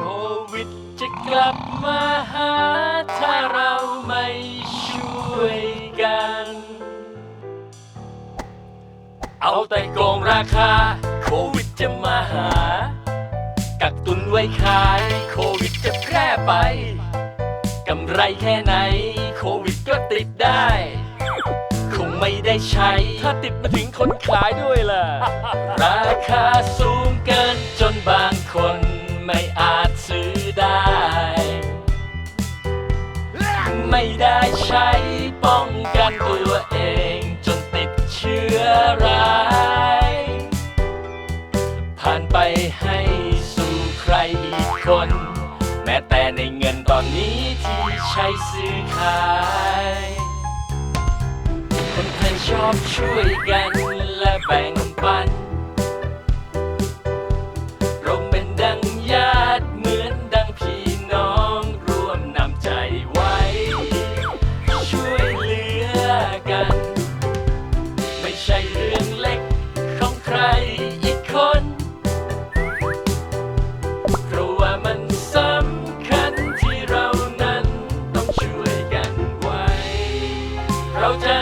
โควิดจะกลับมาหา ถ้าเราไม่ช่วยกัน เอาแต่โกงราคา โควิดจะมาหา กักตุนไว้ขาย โควิดจะแพร่ไป กำไรแค่ไหน โควิดก็ติดได้ คงไม่ได้ใช้ ถ้าติดมาถึงคนขายด้วยล่ะ ราคาสูงเกินจนบาง ไม่ได้ใช้ป้องกันตัวเองจนติดเชื้อร้าย ผ่านไปให้สู่ใครอีกคน แม้แต่ในเงินตอนนี้ที่ใช้ซื้อขาย คนไทยชอบช่วยกันและแบ่งปัน Ocho.